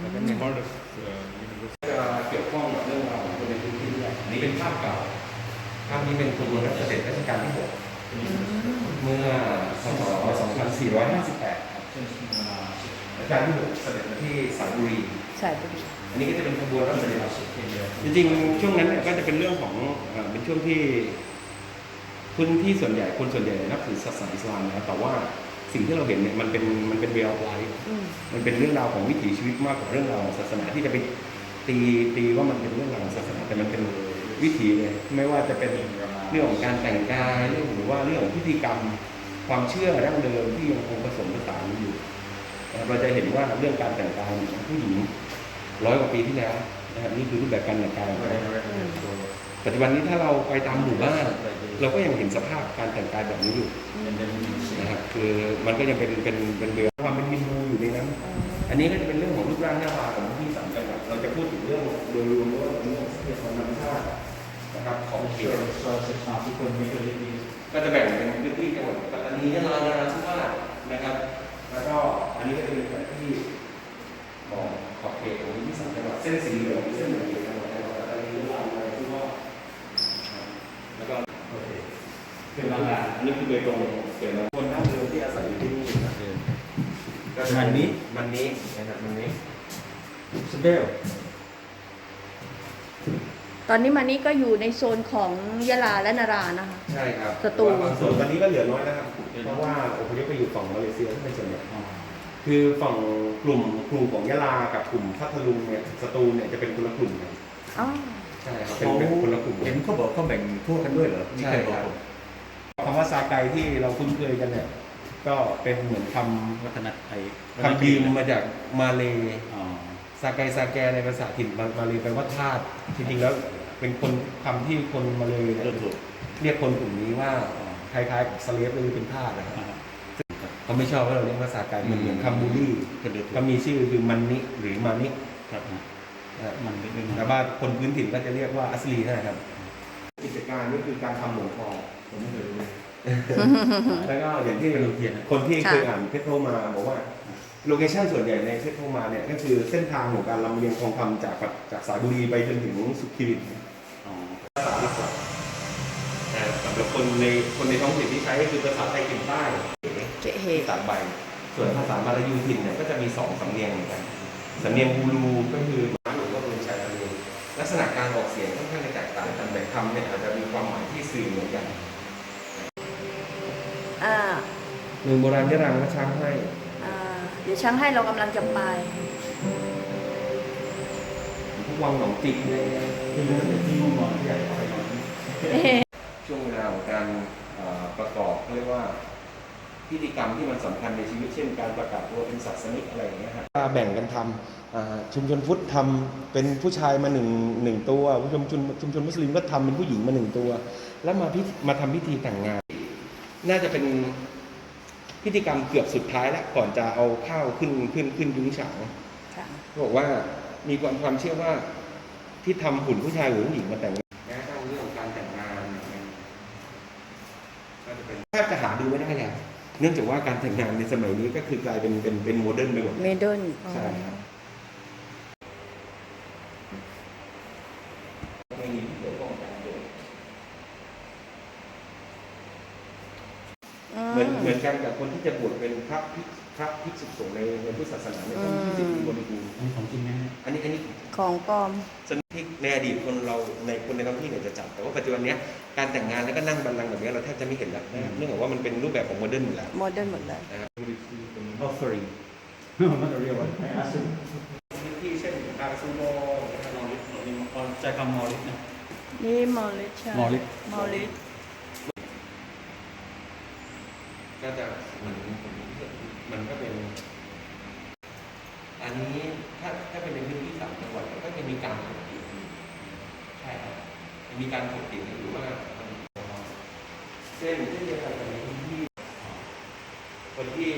แล้วก็มี part of uh, university จะเกี่ยวข้องกับเรื่องราวของคนในพื้นที่ด้วยอันนี้เป็นภาพเก่าภาพนี้เป็นขบวนรัชเสด็จรัชกาลที่หกเมื่อพศ2458ครับรัชกาลที่หกเสด็จมาที่สระบุรีใช่บุรีอันนี้ก็จะเป็นขบวนรัชเสด็จจริงๆ ช่วงนั้นเนี่ยก็จะเป็นเรื่องของเอ่อเป็นช่วงที่พื้นที่ส่วนใหญ่คนส่วนใหญ่นับถือศาสนาอิสลามนะแต่ว่า สิ่งที่เราเห็นเนี่ยมันเป็นมันเป็นเวลไลฟ์อืมมันเป็นเรื่องราวของวิถีชีวิตมากกว่าเรื่องราวของศาสนาที่จะไปตีตีว่ามันเป็นเรื่องราวของศาสนาแต่มันเป็นวิถีเลยไม่ว่าจะเป็นเรื่องของการแต่งกายเรื่องหรือว่าเรื่องของพิธีกรรมความเชื่อดั้งเดิมที่ยังคงผสมผสานอยู่นะครับเราจะเห็นว่าเรื่องการแต่งกายของผู้หญิงร้อยกว่าปีที่แล้วนะครับนี่คือรูปแบบการแต่งกายของเขา ปัจจุบันนี้ถ้าเราไปตามหมู่บ้านเราก็ยังเห็นสภาพการแต่งกายแบบนี้อยู่นะครับคือมันก็ยังเป็นเป็นเป็นเรือความเป็นฮินดูอยู่ในนั้นอันนี้ก็จะเป็นเรื่องของรูปร่างหน้าตาของที่สามจังหวัดเราจะพูดถึงเรื่องโดยรวมว่าเรื่องทรัพยากรธรรมชาตินะครับของเขตก็จะแบ่งเป็นพื้นที่จังหวัดปัตตานียะลานราธิวาสนะครับ แล้วก็อันนี้ก็จะเป็นแผนที่ของขอบเขตของที่สามจังหวัดเส้นสีเหลืองเส้นเหลืองจังหวัดจังหวัดปัตตานียะลานราธิวาสแล้วก็โอเค เป็นบางอย่างอันนี้คือโดยตรงเกี่ยวกับคนดั้งเดิมที่อาศัยอยู่ที่นี่นะครับก็จะมันนี้ มันนี้นะครับมันนี้ตอนนี้มานี่ก็อยู่ในโซนของยะลาและนารานะคะ ใช่ครับสตูลบางส่วนตอนนี้ก็เหลือน้อยแล้วครับ เพราะว่าอพยพไปอยู่ฝั่งมาเลเซียที่เป็นส่วนใหญ่ คือฝั่งกลุ่มกลุ่มของยะลากับกลุ่มพัทลุงเนี่ยสตูลเนี่ยจะเป็นคนละกลุ่มกันอ๋อ ใช่ครับเป็นเป็นคนละกลุ่ม เห็นเขาบอกเขาแบ่งพวกกันด้วยเหรอนี่ใช่เคยคบอกรับ ผม คำว่าซาไกที่เราคุ้นเคยกันเนี่ย ก็เป็นเหมือนควัฒนไทยำคำยืมมาจากมาเลอ๋อซาไกซาแกในภาษาถิ่นมามาเลยแปลว่าทาสจริงๆแล้วเป็นคนคำที่คนมาเลยเนี่ยเริ่มถูกเรียกคนกลุ่มนี้ว่าคล้ายๆกับสเลฟหรือเป็นทาสนะครับเขาไม่ชอบว่าเราเรียกภาษากายมันเหมือนคำบูลลี่ก็เดือดเขามีชื่อคือมันนิหรือมานิครับนะครับมันนิดนึงแต่ว่าคนพื้นถิ่นก็จะเรียกว่าอัสลีนะครับ กิจการนี่คือการทำหลวงทองผมไม่เคยรู้แล้วก็อย่างที่เป็นโรงเรียนนะคนที่ค่ะเคยอ่านเพชรโทมาบอกว่าโลเคชั่นส่วนใหญ่ในเพชรโทมาเนี่ยก็คือเส้นทางของการลำเลียงทองคำจากจากสายบุรีไปจนถึงสุขีรินอ๋อภาษาหลักๆแต่สำหรับคนในคนในท้องถิ่นที่ใช้ก็คือภาษาไทยถิ่นใต้เกะเฮที่สามใบส่วนภาษามาลายูถิ่นเนี่ยก็จะมีสองสำเนียงเหมือนกันสำเนียงบูรูก็คือ ลักษณะการออกเสียงค่อนข้างจะแตกต่างกันแต่คำเนี่ยอาจจะมีความหมายที่สื่อเหมือนกันอ่าเมืองโบราณยะรังและช้างให้อ่าเดี๋ยวช้างให้เรากำลังจะไปพวกวังหนองจิกเนี่ยที่นั่นเป็นที่มุ่งหมายที่อยากจะไปนอนช่วงเวลาของการเอ่อประกอบเขาเรียกว่าพิธีกรรมที่มันสำคัญในชีวิตเช่นการประกาศตัวเป็นศาสนิกอะไรอย่างเงี้ยครับแบ่งกันทำอ่า ชุมชนพุทธทำเป็นผู้ชายมาหนึ่งหนึ่งตัวชุมชนชุมชนมุสลิมก็ทำเป็นผู้หญิงมาหนึ่งตัว แล้วมาพิธีมาทำพิธีแต่งงาน น่าจะเป็นพิธีกรรมเกือบสุดท้ายแล้วก่อนจะเอาข้าวขึ้นขึ้นขึ้นยุ้งฉางค่ะเขาบอกว่ามีความความเชื่อว่าที่ทำหุ่นผู้ชายหุ่นผู้หญิงมาแต่งงานแม้กระทั่งเรื่องของการแต่งงานอย่างเงี้ยก็จะเป็นแทบจะหาดูไม่ได้แล้วเนื่องจากว่าการแต่งงานในสมัยนี้ก็คือกลายเป็นเป็นเป็นโมเดิร์นไปหมดเมเดิลใช่ครับไม่มีเกี่ยวข้องกับการเดิน เหมือนเหมือนกันกับคนที่จะบวชเป็นพระภิกพระภิกษุสงฆ์ในในพุทธศาสนาเนี่ยต้องยี่สิบปีบริบูรณ์อันนี้ของจริงไหมฮะอันนี้อันนี้ของปลอมสนที่ในอดีตคนเราในคนในท้องที่เนี่ยจะจัด แต่ว่าปัจจุบันเนี้ยการแต่งงานแล้วก็นั่งบัลลังก์แบบเนี้ยเราแทบจะไม่เห็นแล้วนะครับเนื่องจากว่ามันเป็นรูปแบบของโมเดิร์นอยู่แล้ว โมเดิร์นหมดเลยนะครับอ๋อ sorry not a real one I asked you พื้นที่เช่นบางซูโมนะครับ มอลิสอ๋อใจคำมอลิสนะ นี่มอลลิสใช่มอลลิสมอลลิส ก็จะเหมือนมันก็เป็น อันนี้ถ้าถ้าเป็นในพื้นที่สามจังหวัดก็จะมีการถกเถียงใช่ครับมีการถกเถียงอยู่ว่าเช่นเช่นเดียวกันกับในพื้นที่คนที่